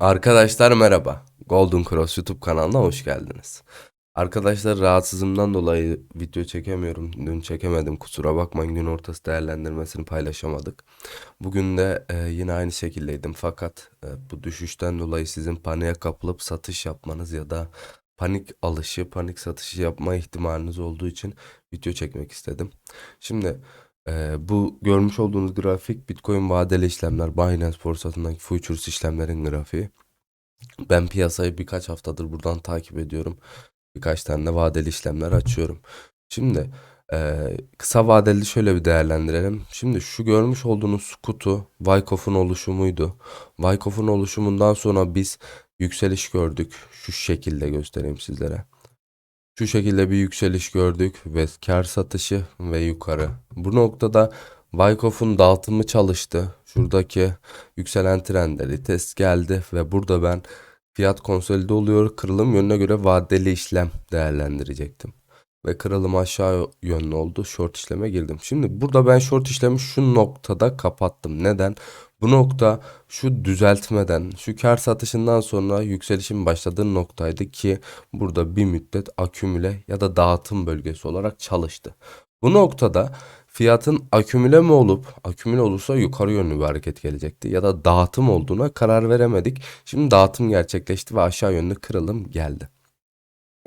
Arkadaşlar merhaba. Golden Cross YouTube kanalına hoş geldiniz. Arkadaşlar rahatsızlığımdan dolayı video çekemiyorum. Dün çekemedim kusura bakmayın gün ortası değerlendirmesini paylaşamadık. Bugün de e, yine aynı şekildeydim fakat e, bu düşüşten dolayı sizin paniğe kapılıp satış yapmanız ya da panik alışı, panik satışı yapma ihtimaliniz olduğu için video çekmek istedim. Şimdi e, bu görmüş olduğunuz grafik Bitcoin vadeli işlemler Binance borsasındaki futures işlemlerin grafiği. Ben piyasayı birkaç haftadır buradan takip ediyorum. Birkaç tane de vadeli işlemler açıyorum. Şimdi eee, kısa vadeli şöyle bir değerlendirelim. Şimdi şu görmüş olduğunuz kutu Wyckoff'un oluşumuydu. Wyckoff'un oluşumundan sonra biz yükseliş gördük. Şu şekilde göstereyim sizlere. Şu şekilde bir yükseliş gördük ve kar satışı ve yukarı. Bu noktada Wyckoff'un dağıtımı çalıştı. Şuradaki yükselen trendleri test geldi ve burada ben fiyat konsolide oluyor. Kırılım yönüne göre vadeli işlem değerlendirecektim. Ve kırılım aşağı yönlü oldu. Short işleme girdim. Şimdi burada ben short işlemi şu noktada kapattım. Neden? Bu nokta şu düzeltmeden, şu kar satışından sonra yükselişin başladığı noktaydı ki burada bir müddet akümüle ya da dağıtım bölgesi olarak çalıştı. Bu noktada fiyatın akümüle mi olup akümüle olursa yukarı yönlü bir hareket gelecekti ya da dağıtım olduğuna karar veremedik. Şimdi dağıtım gerçekleşti ve aşağı yönlü kırılım geldi.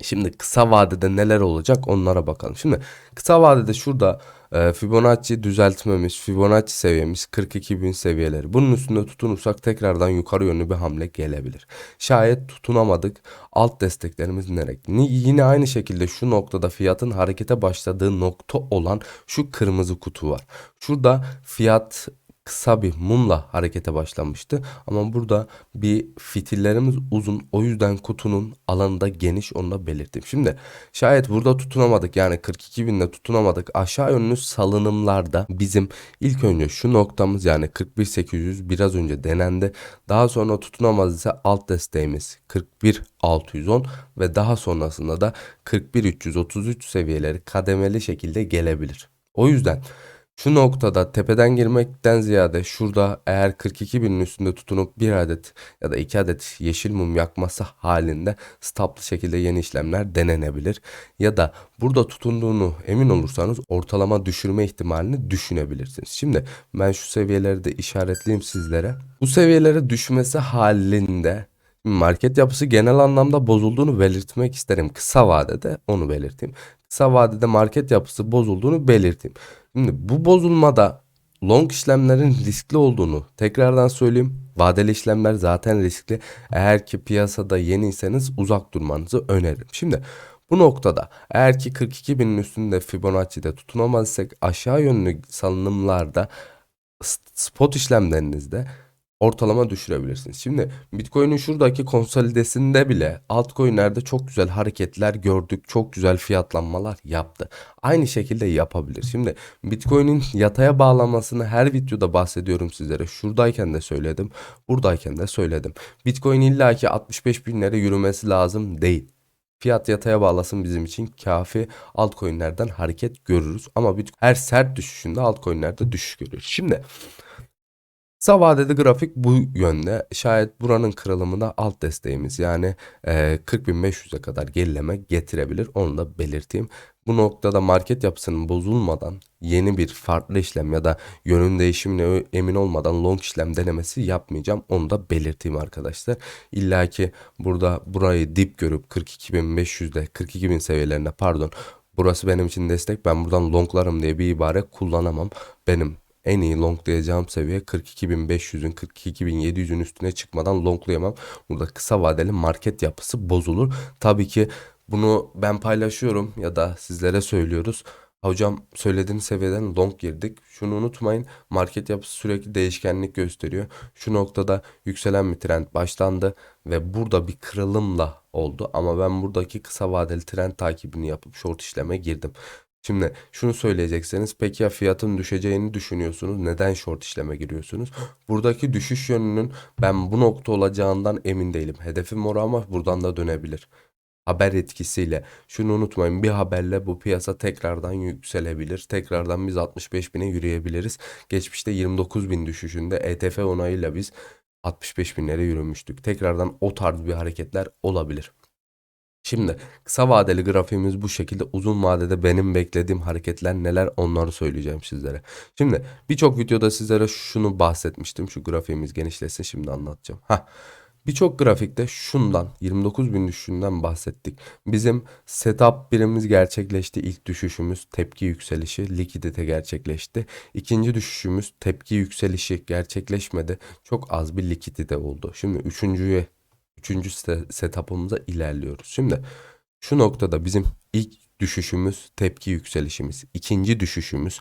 Şimdi kısa vadede neler olacak onlara bakalım. Şimdi kısa vadede şurada Fibonacci düzeltmemiz, Fibonacci seviyemiz 42.000 seviyeleri. Bunun üstünde tutunursak tekrardan yukarı yönlü bir hamle gelebilir. Şayet tutunamadık alt desteklerimiz nereye? Ni- Yine aynı şekilde şu noktada fiyatın harekete başladığı nokta olan şu kırmızı kutu var. Şurada fiyat kısa bir mumla harekete başlamıştı. Ama burada bir fitillerimiz uzun. O yüzden kutunun alanı da geniş onu da belirttim. Şimdi şayet burada tutunamadık yani 42 binde tutunamadık. Aşağı yönlü salınımlarda bizim ilk önce şu noktamız yani 41.800 biraz önce denendi. Daha sonra tutunamaz ise alt desteğimiz 41.610 ve daha sonrasında da 41.333 seviyeleri kademeli şekilde gelebilir. O yüzden şu noktada tepeden girmekten ziyade şurada eğer 42 binin üstünde tutunup bir adet ya da iki adet yeşil mum yakması halinde stoplı şekilde yeni işlemler denenebilir. Ya da burada tutunduğunu emin olursanız ortalama düşürme ihtimalini düşünebilirsiniz. Şimdi ben şu seviyeleri de işaretleyeyim sizlere. Bu seviyelere düşmesi halinde market yapısı genel anlamda bozulduğunu belirtmek isterim. Kısa vadede onu belirteyim. Kısa vadede market yapısı bozulduğunu belirteyim. Şimdi bu bozulmada long işlemlerin riskli olduğunu tekrardan söyleyeyim. Vadeli işlemler zaten riskli. Eğer ki piyasada yeniyseniz uzak durmanızı öneririm. Şimdi bu noktada eğer ki 42 binin üstünde Fibonacci'de tutunamazsak aşağı yönlü salınımlarda spot işlemlerinizde ortalama düşürebilirsiniz. Şimdi Bitcoin'in şuradaki konsolidesinde bile altcoin'lerde çok güzel hareketler gördük. Çok güzel fiyatlanmalar yaptı. Aynı şekilde yapabilir. Şimdi Bitcoin'in yataya bağlanmasını her videoda bahsediyorum sizlere. Şuradayken de söyledim. Buradayken de söyledim. Bitcoin illaki 65 binlere yürümesi lazım değil. Fiyat yataya bağlasın bizim için kafi altcoin'lerden hareket görürüz. Ama her sert düşüşünde altcoin'lerde düşüş görüyoruz. Şimdi Kısa vadeli grafik bu yönde. Şayet buranın kırılımında alt desteğimiz yani e, 40.500'e kadar gerileme getirebilir. Onu da belirteyim. Bu noktada market yapısının bozulmadan yeni bir farklı işlem ya da yönün değişimine emin olmadan long işlem denemesi yapmayacağım. Onu da belirteyim arkadaşlar. İlla ki burada burayı dip görüp 42.500'de 42.000 seviyelerinde pardon Burası benim için destek. Ben buradan longlarım diye bir ibare kullanamam. Benim en iyi longlayacağım seviye 42.500'ün 42.700'ün üstüne çıkmadan longlayamam. Burada kısa vadeli market yapısı bozulur. Tabii ki bunu ben paylaşıyorum ya da sizlere söylüyoruz. Hocam söylediğiniz seviyeden long girdik. Şunu unutmayın. Market yapısı sürekli değişkenlik gösteriyor. Şu noktada yükselen bir trend başlandı ve burada bir kırılımla oldu. Ama ben buradaki kısa vadeli trend takibini yapıp short işleme girdim. Şimdi şunu söyleyecekseniz peki ya fiyatın düşeceğini düşünüyorsunuz neden short işleme giriyorsunuz? Buradaki düşüş yönünün ben bu nokta olacağından emin değilim. Hedefim orası ama buradan da dönebilir. Haber etkisiyle şunu unutmayın bir haberle bu piyasa tekrardan yükselebilir. Tekrardan biz 65 bine yürüyebiliriz. Geçmişte 29 bin düşüşünde ETF onayıyla biz 65 binlere yürümüştük. Tekrardan o tarz bir hareketler olabilir. Şimdi kısa vadeli grafiğimiz bu şekilde uzun vadede benim beklediğim hareketler neler onları söyleyeceğim sizlere. Şimdi birçok videoda sizlere şunu bahsetmiştim. Şu grafiğimiz genişlesin şimdi anlatacağım. Hah. Birçok grafikte şundan 29 bin düşüşünden bahsettik. Bizim setup birimiz gerçekleşti. İlk düşüşümüz tepki yükselişi, likidite gerçekleşti. İkinci düşüşümüz tepki yükselişi gerçekleşmedi. Çok az bir likidite oldu. Şimdi üçüncüye üçüncü se- setup'ımıza ilerliyoruz. Şimdi şu noktada bizim ilk düşüşümüz tepki yükselişimiz. İkinci düşüşümüz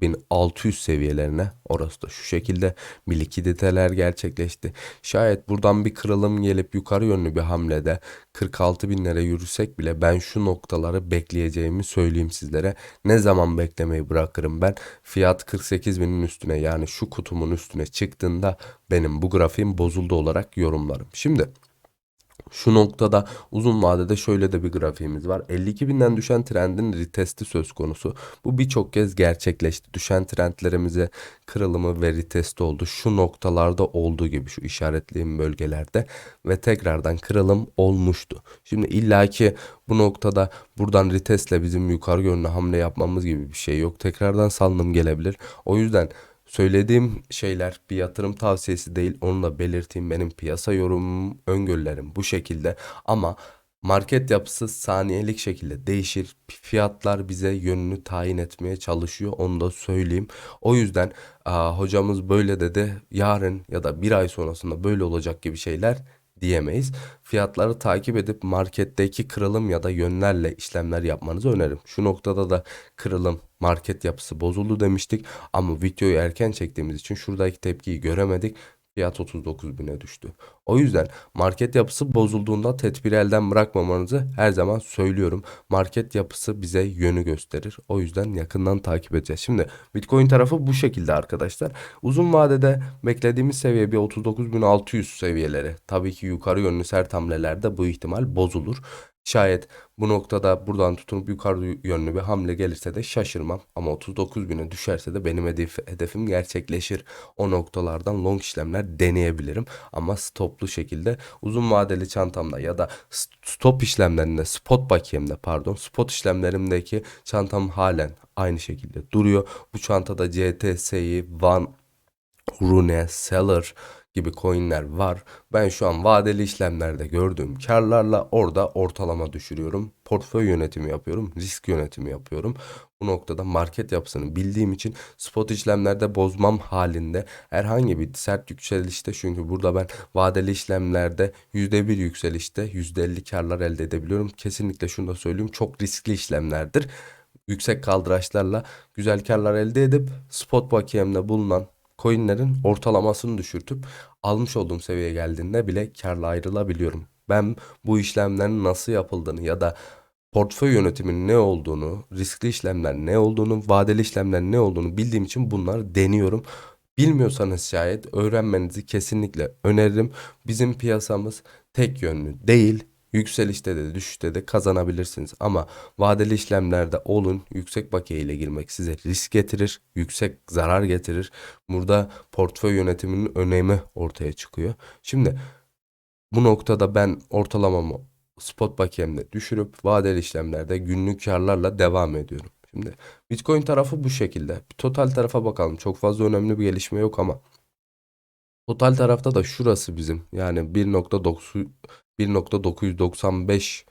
39.600 seviyelerine orası da şu şekilde bir likiditeler gerçekleşti. Şayet buradan bir kırılım gelip yukarı yönlü bir hamlede 46 binlere yürüsek bile ben şu noktaları bekleyeceğimi söyleyeyim sizlere. Ne zaman beklemeyi bırakırım ben? Fiyat 48 binin üstüne yani şu kutumun üstüne çıktığında benim bu grafiğim bozuldu olarak yorumlarım. Şimdi şu noktada uzun vadede şöyle de bir grafiğimiz var. 52 binden düşen trendin retesti söz konusu. Bu birçok kez gerçekleşti. Düşen trendlerimize kırılımı ve retesti oldu. Şu noktalarda olduğu gibi şu işaretlediğim bölgelerde ve tekrardan kırılım olmuştu. Şimdi illaki bu noktada buradan retestle bizim yukarı yönlü hamle yapmamız gibi bir şey yok. Tekrardan salınım gelebilir. O yüzden Söylediğim şeyler bir yatırım tavsiyesi değil. Onu da belirteyim. Benim piyasa yorumum, öngörülerim bu şekilde. Ama market yapısı saniyelik şekilde değişir. Fiyatlar bize yönünü tayin etmeye çalışıyor. Onu da söyleyeyim. O yüzden hocamız böyle dedi. Yarın ya da bir ay sonrasında böyle olacak gibi şeyler diyemeyiz. Fiyatları takip edip marketteki kırılım ya da yönlerle işlemler yapmanızı öneririm. Şu noktada da kırılım market yapısı bozuldu demiştik ama videoyu erken çektiğimiz için şuradaki tepkiyi göremedik. Fiyat 39 bine düştü. O yüzden market yapısı bozulduğunda tedbiri elden bırakmamanızı her zaman söylüyorum. Market yapısı bize yönü gösterir. O yüzden yakından takip edeceğiz. Şimdi Bitcoin tarafı bu şekilde arkadaşlar. Uzun vadede beklediğimiz seviye bir 39.600 seviyeleri. Tabii ki yukarı yönlü sert hamlelerde bu ihtimal bozulur. Şayet bu noktada buradan tutunup yukarı yönlü bir hamle gelirse de şaşırmam. Ama 39 bine düşerse de benim hedef, hedefim gerçekleşir. O noktalardan long işlemler deneyebilirim. Ama stoplu şekilde uzun vadeli çantamda ya da stop işlemlerinde spot bakiyemde pardon spot işlemlerimdeki çantam halen aynı şekilde duruyor. Bu çantada CTS'yi, Van, Rune, Seller gibi coinler var. Ben şu an vadeli işlemlerde gördüğüm karlarla orada ortalama düşürüyorum. Portföy yönetimi yapıyorum. Risk yönetimi yapıyorum. Bu noktada market yapısını bildiğim için spot işlemlerde bozmam halinde herhangi bir sert yükselişte çünkü burada ben vadeli işlemlerde %1 yükselişte %50 karlar elde edebiliyorum. Kesinlikle şunu da söyleyeyim çok riskli işlemlerdir yüksek kaldıraçlarla güzel karlar elde edip spot bakiyemde bulunan coinlerin ortalamasını düşürtüp almış olduğum seviyeye geldiğinde bile karla ayrılabiliyorum. Ben bu işlemlerin nasıl yapıldığını ya da portföy yönetiminin ne olduğunu, riskli işlemler ne olduğunu, vadeli işlemler ne olduğunu bildiğim için bunları deniyorum. Bilmiyorsanız şayet öğrenmenizi kesinlikle öneririm. Bizim piyasamız tek yönlü değil. Yükselişte de düşüşte de kazanabilirsiniz. Ama vadeli işlemlerde olun yüksek bakiye ile girmek size risk getirir, yüksek zarar getirir. Burada portföy yönetiminin önemi ortaya çıkıyor. Şimdi bu noktada ben ortalamamı spot bakiyemde düşürüp vadeli işlemlerde günlük karlarla devam ediyorum. Şimdi Bitcoin tarafı bu şekilde. Total tarafa bakalım. Çok fazla önemli bir gelişme yok ama total tarafta da şurası bizim. Yani 1.9 1.995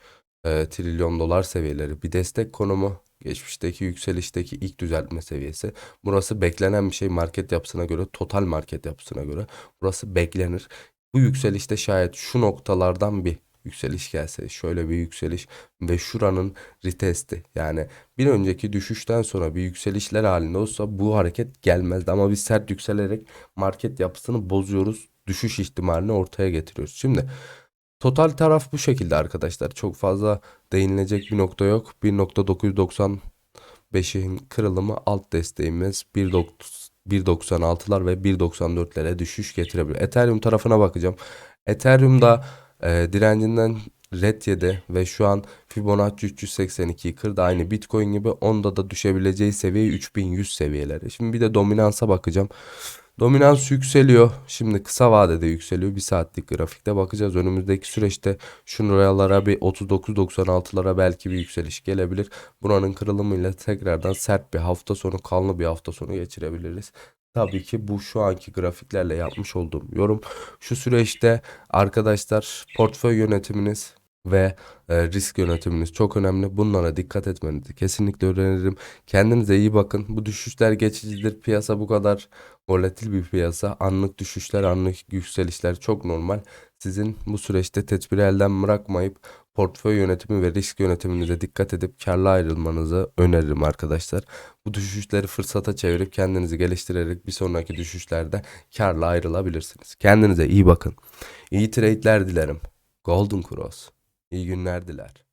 e, trilyon dolar seviyeleri bir destek konumu. Geçmişteki yükselişteki ilk düzeltme seviyesi. Burası beklenen bir şey market yapısına göre, total market yapısına göre. Burası beklenir. Bu yükselişte şayet şu noktalardan bir yükseliş gelse, şöyle bir yükseliş ve şuranın retesti yani bir önceki düşüşten sonra bir yükselişler halinde olsa bu hareket gelmezdi ama biz sert yükselerek market yapısını bozuyoruz. Düşüş ihtimalini ortaya getiriyoruz. Şimdi Total taraf bu şekilde arkadaşlar. Çok fazla değinilecek bir nokta yok. 1.995'in kırılımı alt desteğimiz 1.96'lar ve 1.94'lere düşüş getirebilir. Ethereum tarafına bakacağım. Ethereum'da e, direncinden red yedi ve şu an Fibonacci 382'yi kırdı. Aynı Bitcoin gibi onda da düşebileceği seviye 3100 seviyeleri. Şimdi bir de dominansa bakacağım. Dominans yükseliyor. Şimdi kısa vadede yükseliyor. Bir saatlik grafikte bakacağız. Önümüzdeki süreçte şuralara bir 39-96'lara belki bir yükseliş gelebilir. Buranın kırılımıyla tekrardan sert bir hafta sonu, kanlı bir hafta sonu geçirebiliriz. Tabii ki bu şu anki grafiklerle yapmış olduğum yorum. Şu süreçte arkadaşlar portföy yönetiminiz ve e, risk yönetiminiz çok önemli. Bunlara dikkat etmenizi kesinlikle öneririm. Kendinize iyi bakın. Bu düşüşler geçicidir. Piyasa bu kadar volatil bir piyasa. Anlık düşüşler, anlık yükselişler çok normal. Sizin bu süreçte tedbiri elden bırakmayıp portföy yönetimi ve risk yönetiminize dikkat edip karlı ayrılmanızı öneririm arkadaşlar. Bu düşüşleri fırsata çevirip kendinizi geliştirerek bir sonraki düşüşlerde karla ayrılabilirsiniz. Kendinize iyi bakın. İyi trade'ler dilerim. Golden Cross. İyi günler diler.